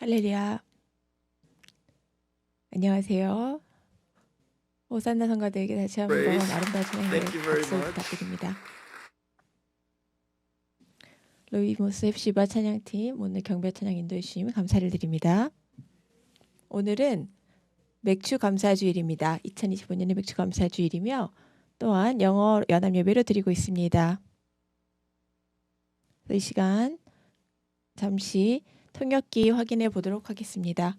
할렐루야. 안녕하세요. 오산나 성가들에게 다시 한번. 아름다운 very 박수. 부탁드립니다. 로이모스 헵시바 찬양팀 오늘 경배 찬양 인도해 주심 감사를 드립니다. 오늘은 맥주 감사 주일입니다. 2025년의 맥주 감사 주일이며 또한 영어 연합 예배로 드리고 있습니다. 이 시간 잠시 통역기 확인해 보도록 하겠습니다.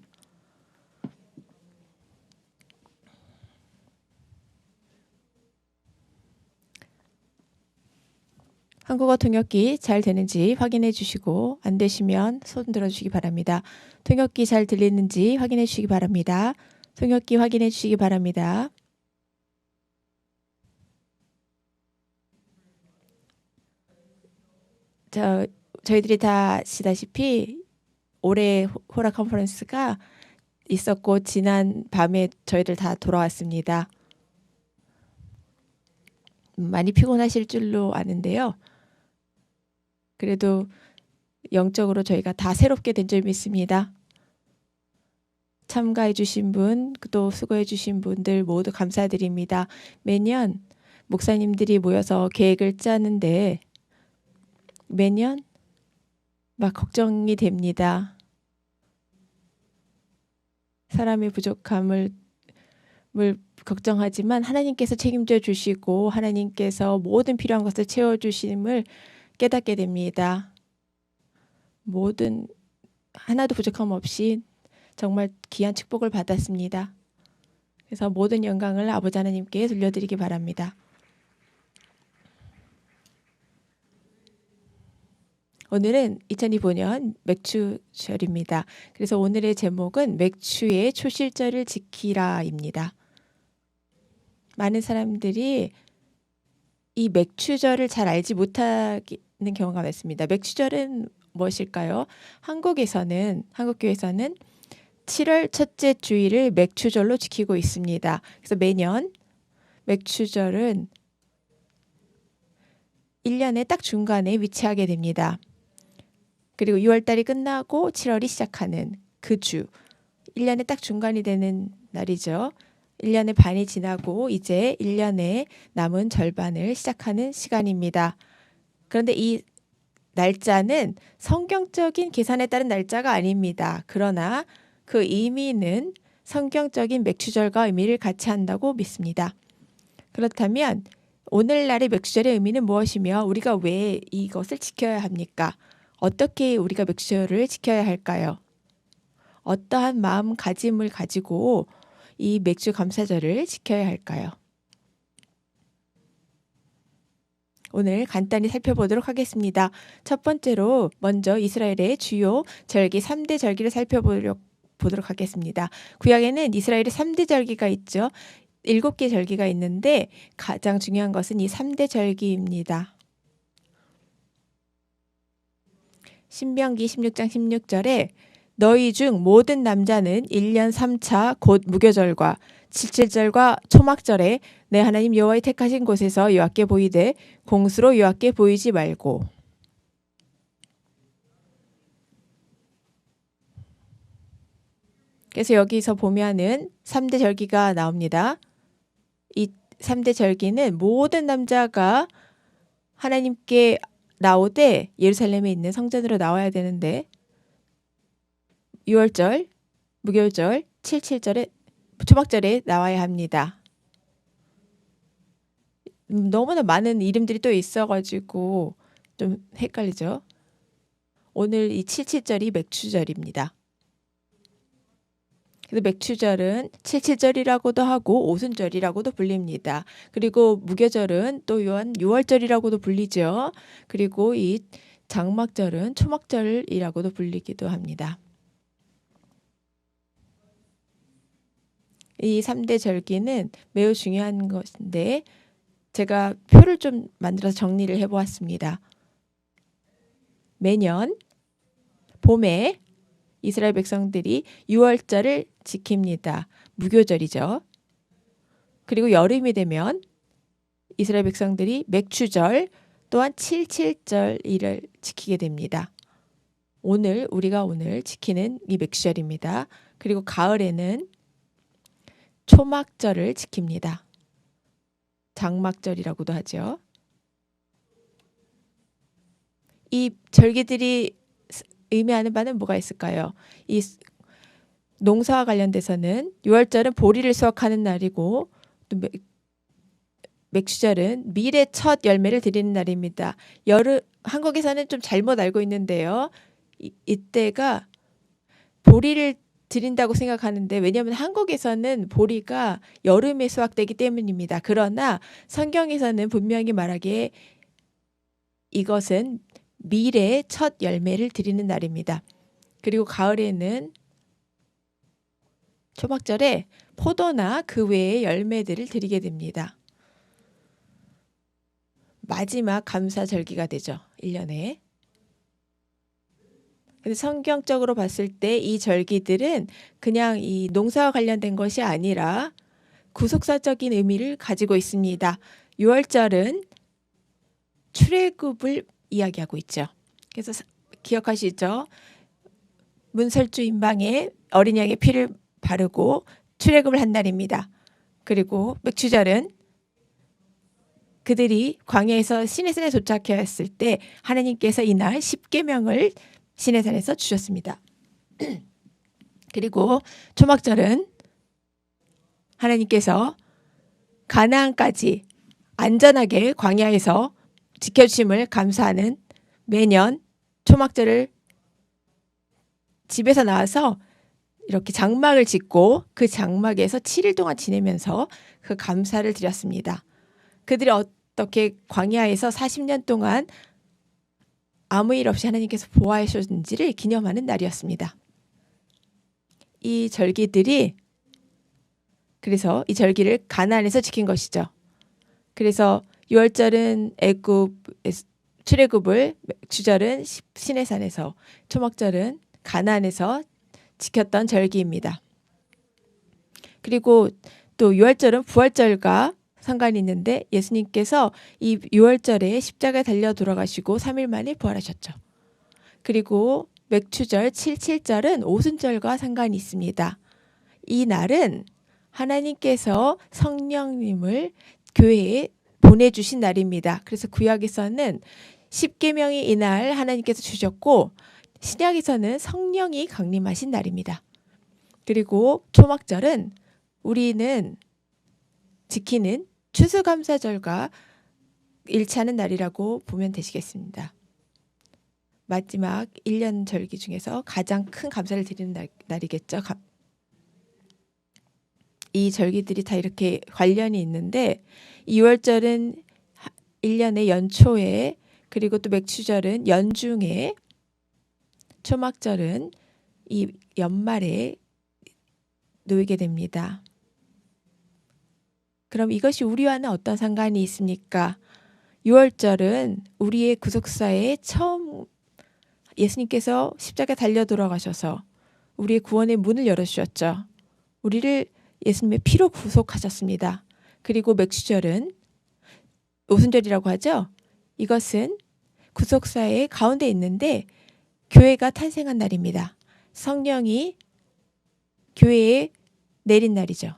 한국어 통역기 잘 되는지 확인해 주시고 안 되시면 손 들어 주시기 바랍니다. 통역기 잘 들리는지 확인해 주시기 바랍니다. 통역기 확인해 주시기 바랍니다. 저 저희들이 다 아시다시피 올해 호- 호라 컨퍼런스가 있었고 지난 밤에 저희들 다 돌아왔습니다. 음, 많이 피곤하실 줄로 아는데요. 그래도 영적으로 저희가 다 새롭게 된줄 믿습니다. 참가해 주신 분, 또 수고해 주신 분들 모두 감사드립니다. 매년 목사님들이 모여서 계획을 짜는데 매년 막 걱정이 됩니다. 사람의 부족함을 을 걱정하지만 하나님께서 책임져 주시고 하나님께서 모든 필요한 것을 채워 주심을 깨닫게 됩니다. 모든 하나도 부족함 없이 정말 귀한 축복을 받았습니다. 그래서 모든 영광을 아버지 하나님께 돌려드리기 바랍니다. 오늘은 2025년 맥주절입니다. 그래서 오늘의 제목은 맥주의 초실절을 지키라입니다. 많은 사람들이 이 맥주절을 잘 알지 못하는 경우가 많습니다. 맥주절은 무엇일까요? 한국에서는 한국교회에서는 7월 첫째 주일을 맥주절로 지키고 있습니다. 그래서 매년 맥주절은 1년의 딱 중간에 위치하게 됩니다. 그리고 6월 달이 끝나고 7월이 시작하는 그 주. 1년의 딱 중간이 되는 날이죠. 1년의 반이 지나고 이제 1년의 남은 절반을 시작하는 시간입니다. 그런데 이 날짜는 성경적인 계산에 따른 날짜가 아닙니다. 그러나 그 의미는 성경적인 맥주절과 의미를 같이 한다고 믿습니다. 그렇다면 오늘날의 맥주절의 의미는 무엇이며 우리가 왜 이것을 지켜야 합니까? 어떻게 우리가 맥주절을 지켜야 할까요? 어떠한 마음가짐을 가지고 이 맥주 감사절을 지켜야 할까요? 오늘 간단히 살펴보도록 하겠습니다. 첫 번째로 먼저 이스라엘의 주요 절기 3대 절기를 살펴보도록 보도록 하겠습니다. 구약에는 이스라엘의 3대 절기가 있죠. 7개 절기가 있는데 가장 중요한 것은 이 3대 절기입니다. 신명기 16장 16절에 너희 중 모든 남자는 1년 3차 곧 무교절과 칠칠절과 초막절에 내 하나님 여호와의 택하신 곳에서 여호와께 보이되 공수로 여호와께 보이지 말고 그래서 여기서 보면은 3대 절기가 나옵니다. 이 3대 절기는 모든 남자가 하나님께 나오되 예루살렘에 있는 성전으로 나와야 되는데 6월절, 무교절, 77절에 초막절에 나와야 합니다. 음, 너무나 많은 이름들이 또 있어가지고 좀 헷갈리죠. 오늘 이 77절이 맥주절입니다. 그래서 맥주절은 칠칠절이라고도 하고 오순절이라고도 불립니다. 그리고 무교절은 또 요한 6월절이라고도 불리죠. 그리고 이 장막절은 초막절이라고도 불리기도 합니다. 이 3대 절기는 매우 중요한 것인데 제가 표를 좀 만들어서 정리를 해보았습니다. 매년 봄에 이스라엘 백성들이 6월절을 지킵니다. 무교절이죠. 그리고 여름이 되면 이스라엘 백성들이 맥주절 또한 77절일을 지키게 됩니다. 오늘 우리가 오늘 지키는 이 맥주절입니다. 그리고 가을에는 초막절을 지킵니다. 장막절이라고도 하죠. 이 절기들이 의미하는 바는 뭐가 있을까요? 이 농사와 관련돼서는 6월절은 보리를 수확하는 날이고 또 맥주절은 밀의 첫 열매를 드리는 날입니다. 여름 한국에서는 좀 잘못 알고 있는데요. 이, 이때가 보리를 드린다고 생각하는데 왜냐하면 한국에서는 보리가 여름에 수확되기 때문입니다. 그러나 성경에서는 분명히 말하기에 이것은 밀의 첫 열매를 드리는 날입니다. 그리고 가을에는 초막절에 포도나 그 외의 열매들을 드리게 됩니다. 마지막 감사절기가 되죠. 1년에. 근데 성경적으로 봤을 때 이 절기들은 그냥 이 농사와 관련된 것이 아니라 구속사적인 의미를 가지고 있습니다. 6월절은 출애굽을 이야기하고 있죠. 그래서 기억하시죠? 문설주 임방에 어린 양의 피를 바르고 출애굽을 한 날입니다. 그리고 맥주절은 그들이 광야에서 시내산에 도착했을 때 하나님께서 이날 십계명을 시내산에서 주셨습니다. 그리고 초막절은 하나님께서 가나안까지 안전하게 광야에서 지켜주심을 감사하는 매년 초막절을 집에서 나와서 이렇게 장막을 짓고 그 장막에서 7일 동안 지내면서 그 감사를 드렸습니다. 그들이 어떻게 광야에서 40년 동안 아무 일 없이 하나님께서 보호하셨는지를 기념하는 날이었습니다. 이 절기들이 그래서 이 절기를 가나안에서 지킨 것이죠. 그래서 6월절은 애굽 출애굽을 주절은 시내산에서 초막절은 가나안에서 지켰던 절기입니다. 그리고 또 6월절은 부활절과 상관이 있는데 예수님께서 이 6월절에 십자가에 달려 돌아가시고 3일 만에 부활하셨죠. 그리고 맥추절 77절은 오순절과 상관이 있습니다. 이 날은 하나님께서 성령님을 교회에 보내주신 날입니다. 그래서 구약에서는 십계명이 이날 하나님께서 주셨고 신약에서는 성령이 강림하신 날입니다. 그리고 초막절은 우리는 지키는 추수감사절과 일치하는 날이라고 보면 되시겠습니다. 마지막 1년 절기 중에서 가장 큰 감사를 드리는 날, 날이겠죠. 이 절기들이 다 이렇게 관련이 있는데 2월절은 1년의 연초에 그리고 또 맥추절은 연중에 초막절은 이 연말에 놓이게 됩니다. 그럼 이것이 우리와는 어떤 상관이 있습니까? 6월절은 우리의 구속사에 처음 예수님께서 십자가에 달려 돌아가셔서 우리의 구원의 문을 열어주셨죠. 우리를 예수님의 피로 구속하셨습니다. 그리고 맥주절은 오순절이라고 하죠. 이것은 구속사의 가운데 있는데 교회가 탄생한 날입니다. 성령이 교회에 내린 날이죠.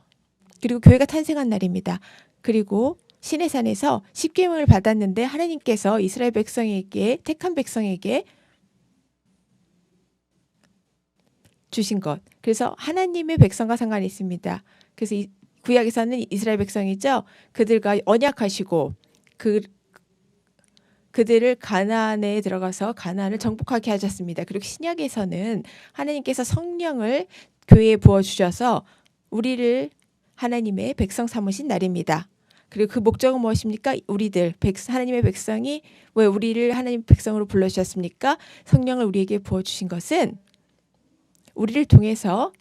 그리고 교회가 탄생한 날입니다. 그리고 시내산에서 십계명을 받았는데 하나님께서 이스라엘 백성에게 택한 백성에게 주신 것. 그래서 하나님의 백성과 상관이 있습니다. 그래서 이, 구약에서는 이스라엘 백성이죠. 그들과 언약하시고 그 그들을 가나안에 들어가서 가나안을 정복하게 하셨습니다. 그리고 신약에서는 하나님께서 성령을 교회에 부어 주셔서 우리를 하나님의 백성 삼으신 날입니다. 그리고 그 목적은 무엇입니까? 우리들 백, 하나님의 백성이 왜 우리를 하나님 백성으로 불러 주셨습니까? 성령을 우리에게 부어 주신 것은 우리를 통해서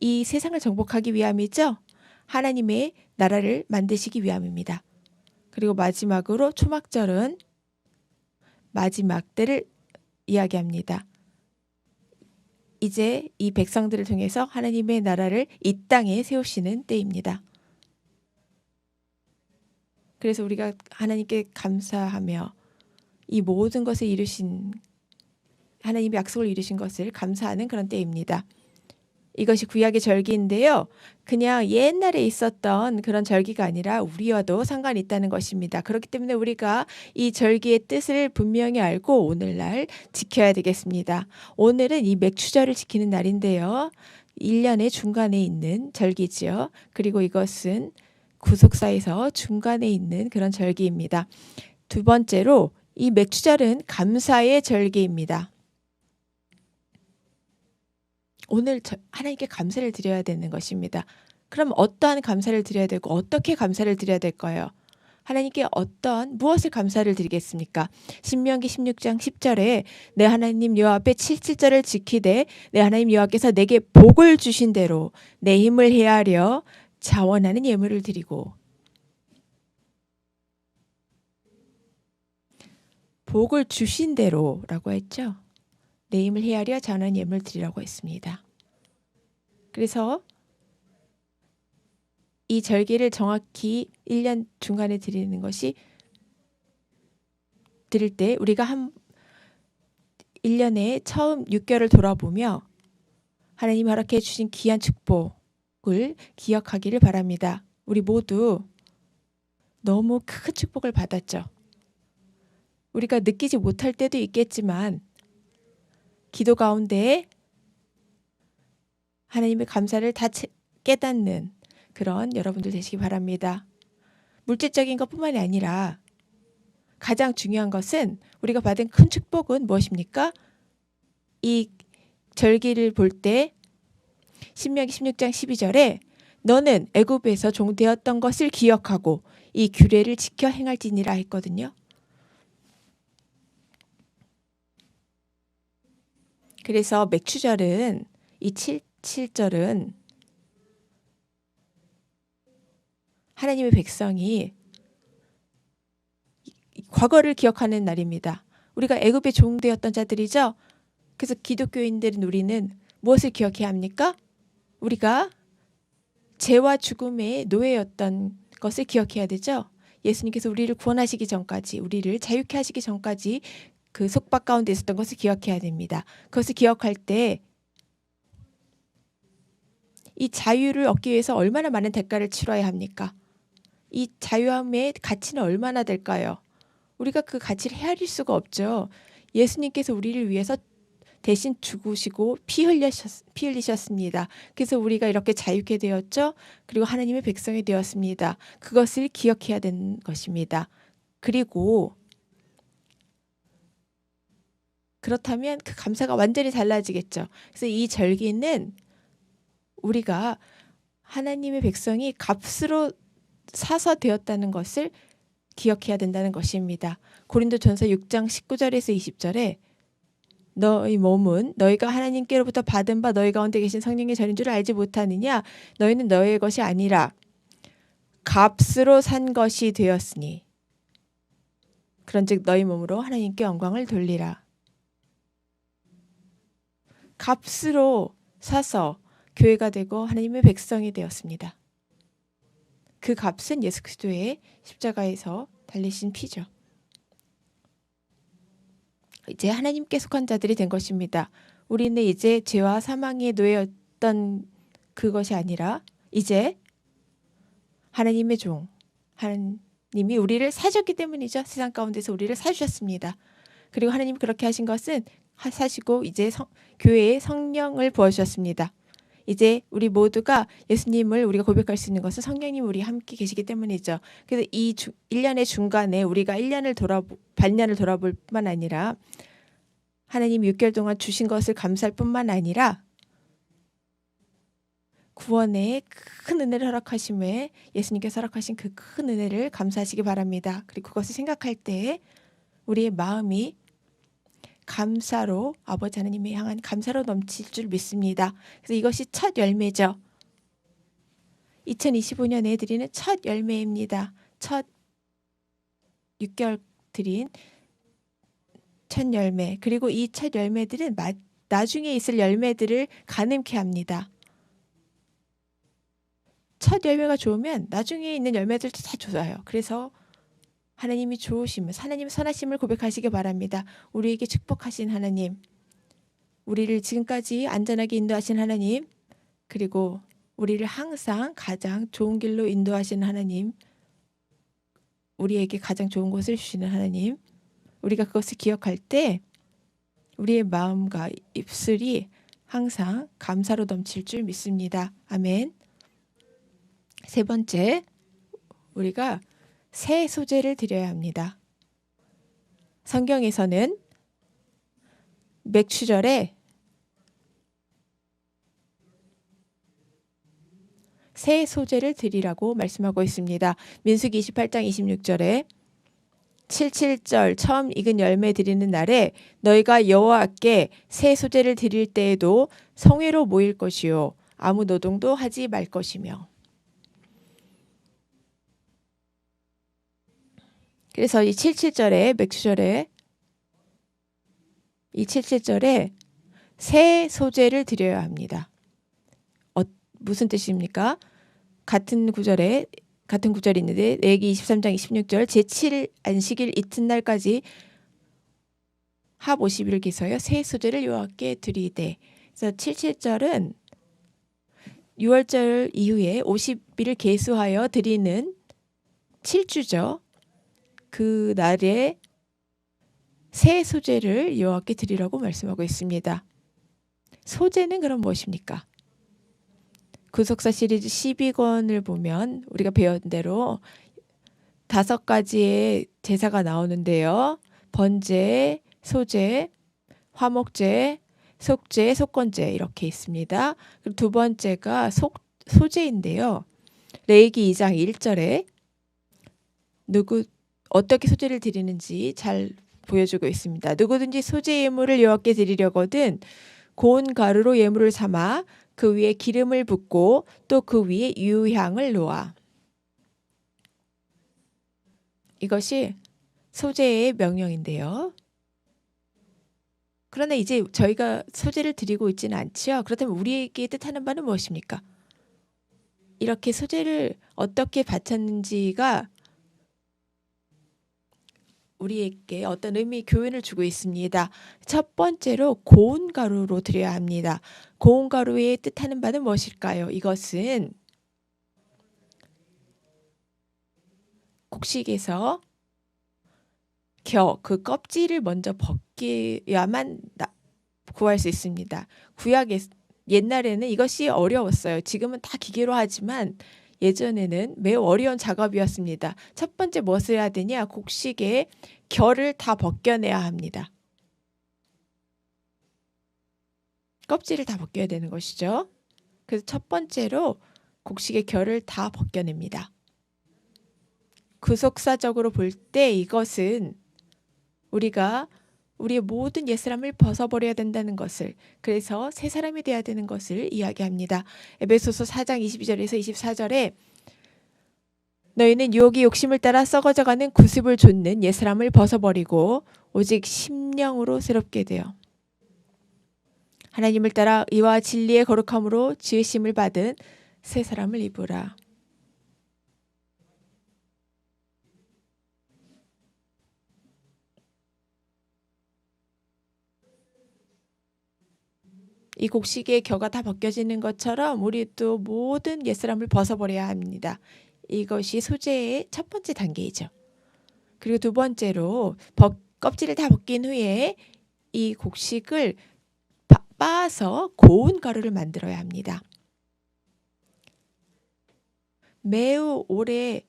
이 세상을 정복하기 위함이죠. 하나님의 나라를 만드시기 위함입니다. 그리고 마지막으로 초막절은 마지막 때를 이야기합니다. 이제 이 백성들을 통해서 하나님의 나라를 이 땅에 세우시는 때입니다. 그래서 우리가 하나님께 감사하며 이 모든 것을 이루신 하나님이 약속을 이루신 것을 감사하는 그런 때입니다. 이것이 구약의 절기인데요. 그냥 옛날에 있었던 그런 절기가 아니라 우리와도 상관이 있다는 것입니다. 그렇기 때문에 우리가 이 절기의 뜻을 분명히 알고 오늘날 지켜야 되겠습니다. 오늘은 이 맥추절을 지키는 날인데요. 1년의 중간에 있는 절기지요. 그리고 이것은 구속사에서 중간에 있는 그런 절기입니다. 두 번째로 이 맥추절은 감사의 절기입니다. 오늘 하나님께 감사를 드려야 되는 것입니다. 그럼 어떠한 감사를 드려야 되고 어떻게 감사를 드려야 될까요? 하나님께 어떤 무엇을 감사를 드리겠습니까? 신명기 16장 10절에 내 하나님 여호와 앞에 7, 7절을 지키되 내 하나님 여호와께서 내게 복을 주신 대로 내 힘을 헤아려 자원하는 예물을 드리고 복을 주신 대로라고 했죠. 내 힘을 헤아려 자원하는 예물을 드리라고 했습니다. 그래서 이 절기를 정확히 1년 중간에 드리는 것이 드릴 때 우리가 한 1년에 처음 6개월을 돌아보며 하나님 허락해 주신 귀한 축복을 기억하기를 바랍니다. 우리 모두 너무 큰 축복을 받았죠. 우리가 느끼지 못할 때도 있겠지만 기도 가운데 하나님의 감사를 다 깨닫는 그런 여러분들 되시기 바랍니다. 물질적인 것뿐만이 아니라 가장 중요한 것은 우리가 받은 큰 축복은 무엇입니까? 이 절기를 볼 때 신명기 16장 12절에 너는 애굽에서 종되었던 것을 기억하고 이 규례를 지켜 행할지니라 했거든요. 그래서 맥추절은 이 7, 7절은 하나님의 백성이 과거를 기억하는 날입니다. 우리가 애굽의 종되었던 자들이죠. 그래서 기독교인들은 우리는 무엇을 기억해야 합니까? 우리가 죄와 죽음의 노예였던 것을 기억해야 되죠. 예수님께서 우리를 구원하시기 전까지, 우리를 자유케 하시기 전까지 그 속박 가운데 있었던 것을 기억해야 됩니다. 그것을 기억할 때 이 자유를 얻기 위해서 얼마나 많은 대가를 치러야 합니까? 이 자유함의 가치는 얼마나 될까요? 우리가 그 가치를 헤아릴 수가 없죠. 예수님께서 우리를 위해서 대신 죽으시고 피 흘리셨, 피 흘리셨습니다. 그래서 우리가 이렇게 자유케 되었죠. 그리고 하나님의 백성이 되었습니다. 그것을 기억해야 되는 것입니다. 그리고 그렇다면 그 감사가 완전히 달라지겠죠. 그래서 이 절기는 우리가 하나님의 백성이 값으로 사서 되었다는 것을 기억해야 된다는 것입니다. 고린도전서 6장 19절에서 20절에 너희 몸은 너희가 하나님께로부터 받은 바 너희 가운데 계신 성령의 전인 줄 알지 못하느냐 너희는 너희의 것이 아니라 값으로 산 것이 되었으니 그런즉 너희 몸으로 하나님께 영광을 돌리라 값으로 사서 교회가 되고 하나님의 백성이 되었습니다. 그 값은 예수 그리스도의 십자가에서 달리신 피죠. 이제 하나님께 속한 자들이 된 것입니다. 우리는 이제 죄와 사망의 노예였던 그것이 아니라 이제 하나님의 종, 하나님이 우리를 사셨기 때문이죠. 세상 가운데서 우리를 사주셨습니다. 그리고 하나님 그렇게 하신 것은 사시고 이제 성, 교회에 성령을 부어주셨습니다. 이제 우리 모두가 예수님을 우리가 고백할 수 있는 것은 성령님 우리 함께 계시기 때문이죠. 그래서 이 주, 1년의 중간에 우리가 1년을 돌아 반년을 돌아볼 뿐만 아니라 하나님 6개월 동안 주신 것을 감사할 뿐만 아니라 구원의 큰 은혜를 허락하심에 예수님께서 허락하신 그 큰 은혜를 감사하시기 바랍니다. 그리고 그것을 생각할 때 우리의 마음이 감사로 아버지 하나님이 향한 감사로 넘칠 줄 믿습니다. 그래서 이것이 첫 열매죠. 2025년에 드리는 첫 열매입니다. 첫 6개월 드린 첫 열매. 그리고 이 첫 열매들은 나중에 있을 열매들을 가늠케 합니다. 첫 열매가 좋으면 나중에 있는 열매들도 다 좋아요. 그래서 하나님이 좋으심을 하나님 선하심을 고백하시기 바랍니다. 우리에게 축복하신 하나님 우리를 지금까지 안전하게 인도하신 하나님, 그리고 우리를 항상 가장 좋은 길로 인도하시는 하나님, 우리에게 가장 좋은 것을 주시는 하나님, 우리가 그것을 기억할 때 우리의 마음과 입술이 항상 감사로 넘칠 줄 믿습니다. 아멘. 세 번째, 우리가 새 소재를 드려야 합니다. 성경에서는 맥추절에 새 소재를 드리라고 말씀하고 있습니다. 민수기 28장 26절에 77절 처음 익은 열매 드리는 날에 너희가 여호와께 새 소재를 드릴 때에도 성회로 모일 것이요 아무 노동도 하지 말 것이며 그래서 이 77절에 맥주절에 이 77절에 새 소재를 드려야 합니다. 어, 무슨 뜻입니까? 같은 구절에 같은 구절이 있는데 레기 23장 26절 제7일 안식일 이튿날까지 합 50일 기서여 새 소재를 여호와께 드리되 그래서 77절은 6월절 이후에 50일을 계수하여 드리는 7주죠. 그 날에 새 소재를 여호와께 드리라고 말씀하고 있습니다. 소재는 그럼 무엇입니까? 구속사 시리즈 12권을 보면 우리가 배운 대로 다섯 가지의 제사가 나오는데요. 번제, 소제, 화목제, 속제, 속건제 이렇게 있습니다. 그리고 두 번째가 속, 소제인데요. 레이기 2장 1절에 누구 어떻게 소제를 드리는지 잘 보여주고 있습니다. 누구든지 소제 예물을 여호와께 드리려거든 고운 가루로 예물을 삼아 그 위에 기름을 붓고 또 그 위에 유향을 놓아. 이것이 소재의 명령인데요. 그러나 이제 저희가 소재를 드리고 있지는 않지요. 그렇다면 우리에게 뜻하는 바는 무엇입니까? 이렇게 소재를 어떻게 바쳤는지가 우리에게 어떤 의미 교훈을 주고 있습니다. 첫 번째로 고운 가루로 드려야 합니다. 고운 가루의 뜻하는 바는 무엇일까요? 이것은 곡식에서 겨, 그 껍질을 먼저 벗겨야만 구할 수 있습니다. 구약에 옛날에는 이것이 어려웠어요. 지금은 다 기계로 하지만 예전에는 매우 어려운 작업이었습니다. 첫 번째 무엇을 해야 되냐? 곡식의 결을 다 벗겨내야 합니다. 껍질을 다 벗겨야 되는 것이죠. 그래서 첫 번째로 곡식의 결을 다 벗겨냅니다. 구속사적으로 볼 때 이것은 우리가 우리의 모든 옛사람을 벗어버려야 된다는 것을 그래서 새 사람이 되어야 되는 것을 이야기합니다. 에베소서 4장 22절에서 24절에 너희는 유혹이 욕심을 따라 썩어져가는 구습을 좇는 옛사람을 벗어버리고 오직 심령으로 새롭게 되어 하나님을 따라 이와 진리의 거룩함으로 지으심을 받은 새 사람을 입으라. 이 곡식의 겨가 다 벗겨지는 것처럼 우리 도 모든 옛사람을 벗어버려야 합니다. 이것이 소재의 첫 번째 단계이죠. 그리고 두 번째로 벗, 껍질을 다 벗긴 후에 이 곡식을 빻아서 고운 가루를 만들어야 합니다. 매우 오래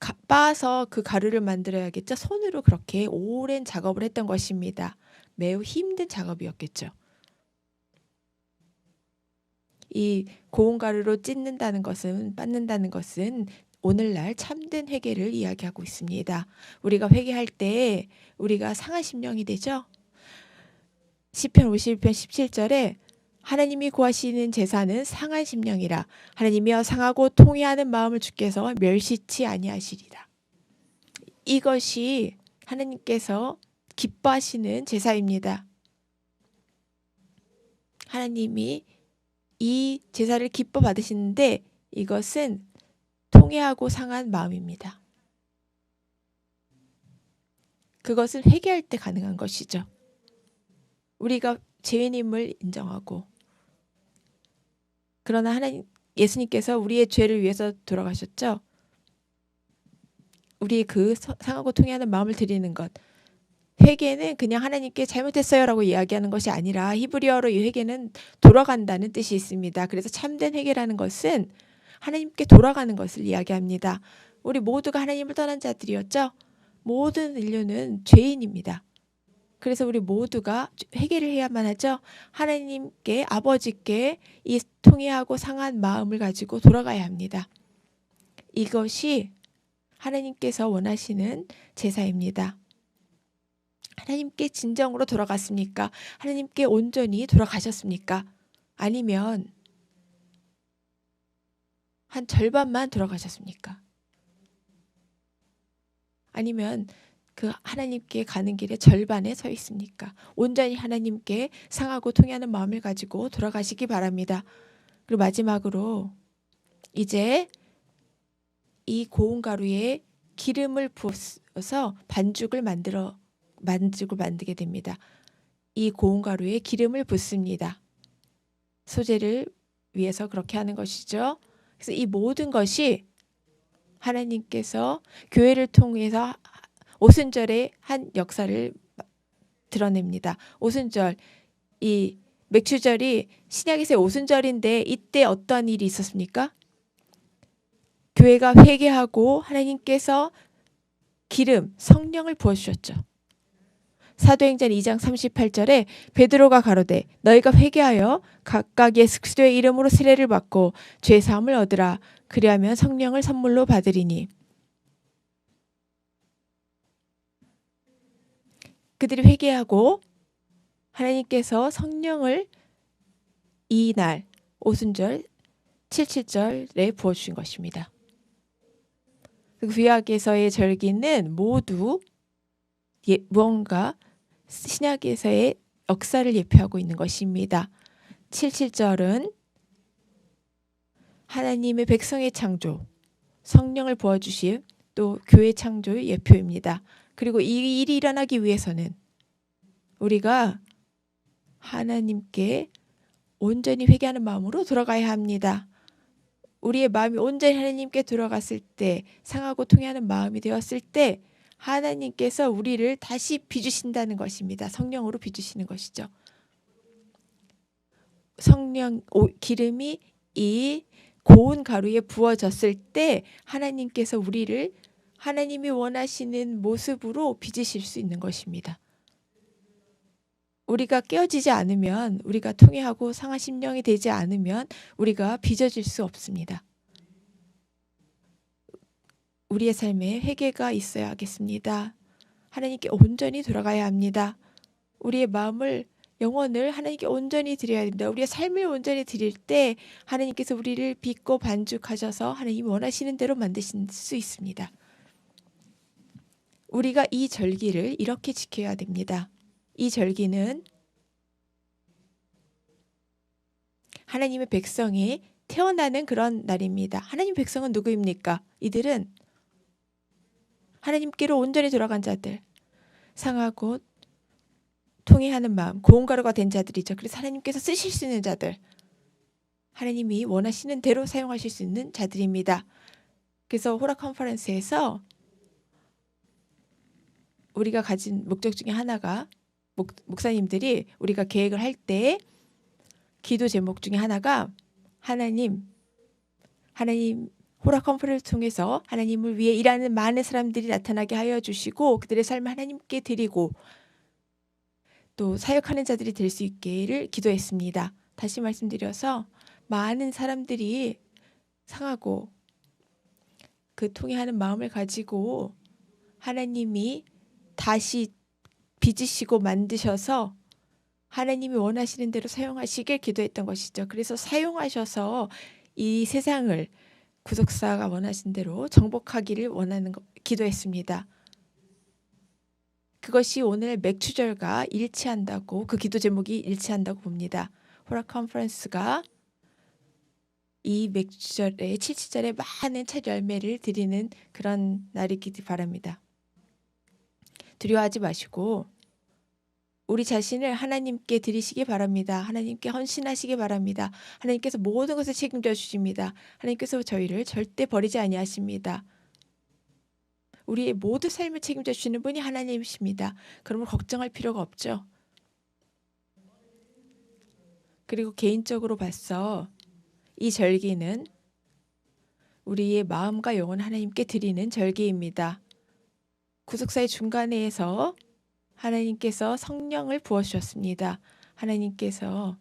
빻아서 그 가루를 만들어야겠죠. 손으로 그렇게 오랜 작업을 했던 것입니다. 매우 힘든 작업이었겠죠. 이 고운 가루로 찢는다는 것은 빻는다는 것은 오늘날 참된 회개를 이야기하고 있습니다. 우리가 회개할 때 우리가 상한 심령이 되죠. 시편 51편 17절에 하나님이 구하시는 제사는 상한 심령이라 하나님이여 상하고 통회하는 마음을 주께서 멸시치 아니하시리라. 이것이 하나님께서 기뻐하시는 제사입니다. 하나님이 이 제사를 기뻐 받으시는데 이것은 통회하고 상한 마음입니다. 그것은 회개할 때 가능한 것이죠. 우리가 죄인임을 인정하고 그러나 하나님 예수님께서 우리의 죄를 위해서 돌아가셨죠. 우리 그 서- 상하고 통해하는 마음을 드리는 것. 회개는 그냥 하나님께 잘못했어요라고 이야기하는 것이 아니라 히브리어로 이 회개는 돌아간다는 뜻이 있습니다. 그래서 참된 회개라는 것은 하나님께 돌아가는 것을 이야기합니다. 우리 모두가 하나님을 떠난 자들이었죠. 모든 인류는 죄인입니다. 그래서 우리 모두가 회개를 해야만 하죠. 하나님께 아버지께 이 통해하고 상한 마음을 가지고 돌아가야 합니다. 이것이 하나님께서 원하시는 제사입니다. 하나님께 진정으로 돌아갔습니까? 하나님께 온전히 돌아가셨습니까? 아니면 한 절반만 돌아가셨습니까? 아니면 그 하나님께 가는 길의 절반에 서 있습니까? 온전히 하나님께 상하고 통하는 마음을 가지고 돌아가시기 바랍니다. 그리고 마지막으로 이제 이 고운 가루에 기름을 부어서 반죽을 만들어 반죽을 만들게 됩니다. 이 고운 가루에 기름을 붓습니다. 소재를 위해서 그렇게 하는 것이죠. 그래서 이 모든 것이 하나님께서 교회를 통해서 오순절의 한 역사를 드러냅니다. 오순절 이 맥추절이 신약에서의 오순절인데 이때 어떠한 일이 있었습니까? 교회가 회개하고 하나님께서 기름 성령을 부어 주셨죠. 사도행전 2장 38절에 베드로가 가로되 너희가 회개하여 각각의 스스로의 이름으로 세례를 받고 죄 사함을 얻으라 그리하면 성령을 선물로 받으리니 그들이 회개하고 하나님께서 성령을 이날 오순절 77절에 부어 주신 것입니다. 그 구약에서의 절기는 모두 예, 무언가 신약에서의 역사를 예표하고 있는 것입니다. 77절은 하나님의 백성의 창조, 성령을 부어주신 또 교회 창조의 예표입니다. 그리고 이 일이 일어나기 위해서는 우리가 하나님께 온전히 회개하는 마음으로 돌아가야 합니다. 우리의 마음이 온전히 하나님께 들어갔을 때 상하고 통해하는 마음이 되었을 때 하나님께서 우리를 다시 빚으신다는 것입니다. 성령으로 빚으시는 것이죠. 성령 오, 기름이 이 고운 가루에 부어졌을 때 하나님께서 우리를 하나님이 원하시는 모습으로 빚으실 수 있는 것입니다. 우리가 깨어지지 않으면 우리가 통해하고 상한 심령이 되지 않으면 우리가 빚어질 수 없습니다. 우리의 삶에 회개가 있어야 하겠습니다. 하나님께 온전히 돌아가야 합니다. 우리의 마음을 영혼을 하나님께 온전히 드려야 됩니다. 우리의 삶을 온전히 드릴 때 하나님께서 우리를 빚고 반죽하셔서 하나님이 원하시는 대로 만드실 수 있습니다. 우리가 이 절기를 이렇게 지켜야 됩니다. 이 절기는 하나님의 백성이 태어나는 그런 날입니다. 하나님 백성은 누구입니까? 이들은 하나님께로 온전히 돌아간 자들, 상하고 통해하는 마음, 고운 가루가 된 자들이죠. 그래서 하나님께서 쓰실 수 있는 자들, 하나님이 원하시는 대로 사용하실 수 있는 자들입니다. 그래서 호라 컨퍼런스에서 우리가 가진 목적 중에 하나가 목, 목사님들이 우리가 계획을 할 때 기도 제목 중에 하나가 하나님, 하나님 호라 컨퍼런스 통해서 하나님을 위해 일하는 많은 사람들이 나타나게 하여 주시고 그들의 삶을 하나님께 드리고 또 사역하는 자들이 될 수 있게를 기도했습니다. 다시 말씀드려서 많은 사람들이 상하고 그 통해하는 마음을 가지고 하나님이 다시 빚으시고 만드셔서 하나님이 원하시는 대로 사용하시길 기도했던 것이죠. 그래서 사용하셔서 이 세상을 구속사가 원하신 대로 정복하기를 원하는 거, 기도했습니다. 그것이 오늘 맥추절과 일치한다고 그 기도 제목이 일치한다고 봅니다. 호라 컨퍼런스가 이 맥주절에 77절에 많은 첫 열매를 드리는 그런 날이기 바랍니다. 두려워하지 마시고 우리 자신을 하나님께 드리시기 바랍니다. 하나님께 헌신하시기 바랍니다. 하나님께서 모든 것을 책임져 주십니다. 하나님께서 저희를 절대 버리지 아니하십니다. 우리의 모든 삶을 책임져 주시는 분이 하나님이십니다. 그러면 걱정할 필요가 없죠. 그리고 개인적으로 봤어 이 절기는 우리의 마음과 영혼 하나님께 드리는 절기입니다. 구속사의 중간에서 하나님께서 성령을 부어 주셨습니다. 하나님께서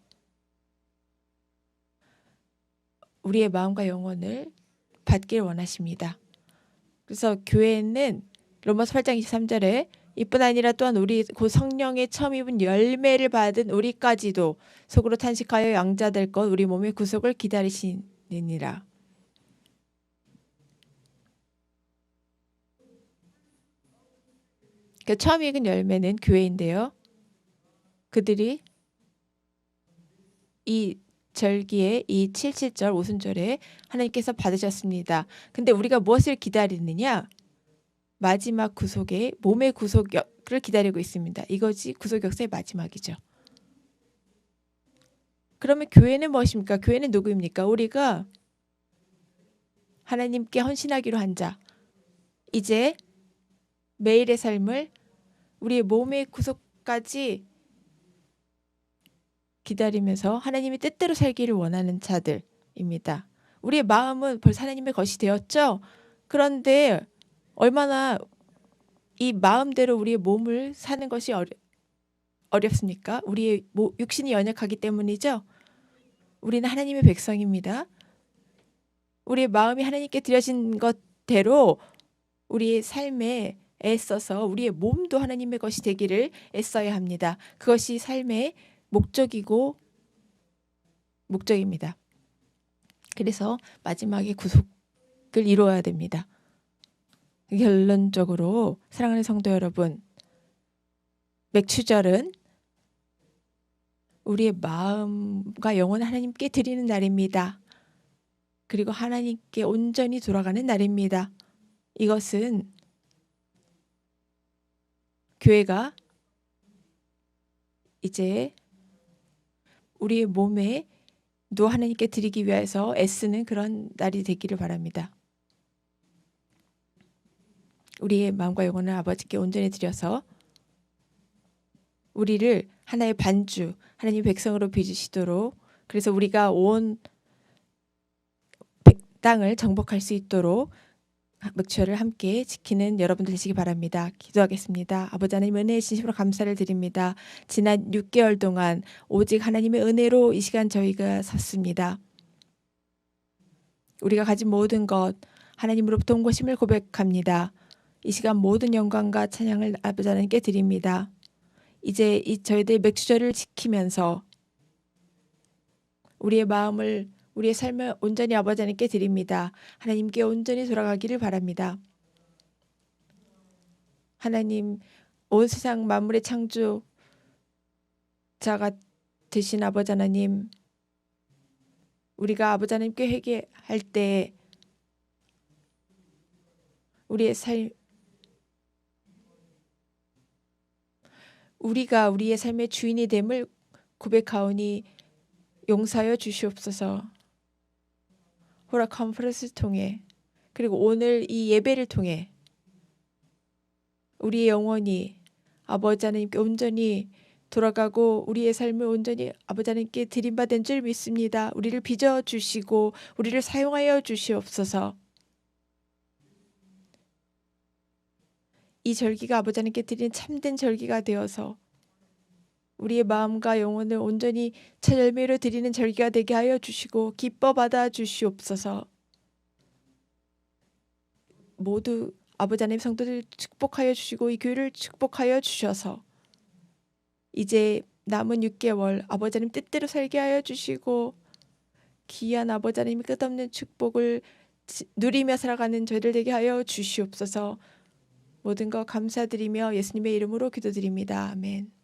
우리의 마음과 영혼을 받길 원하십니다. 그래서 교회는 로마서 8장 23절에 이뿐 아니라 또한 우리 그 성령의 처음 입은 열매를 받은 우리까지도 속으로 탄식하여 양자될 것 우리 몸의 구속을 기다리시느니라. 그 처음 익은 열매는 교회인데요. 그들이 이 절기에 이 77절 오순절에 하나님께서 받으셨습니다. 근데 우리가 무엇을 기다리느냐? 마지막 구속의 몸의 구속을 기다리고 있습니다. 이것이 구속 역사의 마지막이죠. 그러면 교회는 무엇입니까? 교회는 누구입니까? 우리가 하나님께 헌신하기로 한 자. 이제 매일의 삶을 우리의 몸의 구속까지 기다리면서 하나님의 뜻대로 살기를 원하는 자들입니다. 우리의 마음은 벌써 하나님의 것이 되었죠. 그런데 얼마나 이 마음대로 우리의 몸을 사는 것이 어려, 어렵습니까? 우리의 육신이 연약하기 때문이죠. 우리는 하나님의 백성입니다. 우리의 마음이 하나님께 드려진 것대로 우리의 삶에 애써서 우리의 몸도 하나님의 것이 되기를 애써야 합니다. 그것이 삶의 목적이고 목적입니다. 그래서 마지막에 구속을 이루어야 됩니다. 결론적으로 사랑하는 성도 여러분, 맥추절은 우리의 마음과 영혼 하나님께 드리는 날입니다. 그리고 하나님께 온전히 돌아가는 날입니다. 이것은 교회가 이제 우리의 몸에 도 하나님께 드리기 위해서 애쓰는 그런 날이 되기를 바랍니다. 우리의 마음과 영혼을 아버지께 온전히 드려서 우리를 하나의 반주, 하나님 백성으로 빚으시도록 그래서 우리가 온 땅을 정복할 수 있도록 묵초를 함께 지키는 여러분들 되시기 바랍니다. 기도하겠습니다. 아버지 하나님 은혜의 진심으로 감사를 드립니다. 지난 6개월 동안 오직 하나님의 은혜로 이 시간 저희가 섰습니다. 우리가 가진 모든 것 하나님으로부터 온 것임을 고백합니다. 이 시간 모든 영광과 찬양을 아버지 하나님께 드립니다. 이제 이 저희들 맥주절을 지키면서 우리의 마음을 우리의 삶을 온전히 아버지 하나님께 드립니다. 하나님께 온전히 돌아가기를 바랍니다. 하나님 온 세상 만물의 창조자가 되신 아버지 하나님 우리가 아버지 하나님께 회개할 때 우리의 삶 우리가 우리의 삶의 주인이 됨을 고백하오니 용서하여 주시옵소서. 호라 컨퍼런스를 통해 그리고 오늘 이 예배를 통해 우리의 영혼이 아버지 하나님께 온전히 돌아가고 우리의 삶을 온전히 아버지 하나님께 드림받은 줄 믿습니다. 우리를 빚어 주시고 우리를 사용하여 주시옵소서. 이 절기가 아버지 하나님께 드린 참된 절기가 되어서 우리의 마음과 영혼을 온전히 차열매로 드리는 절기가 되게 하여 주시고 기뻐 받아 주시옵소서. 모두 아버지 하나님 성도들 축복하여 주시고 이 교회를 축복하여 주셔서 이제 남은 6개월 아버지 하나님 뜻대로 살게 하여 주시고 귀한 아버지 하나님의 끝없는 축복을 누리며 살아가는 저희들 되게 하여 주시옵소서. 모든 것 감사드리며 예수님의 이름으로 기도드립니다. 아멘.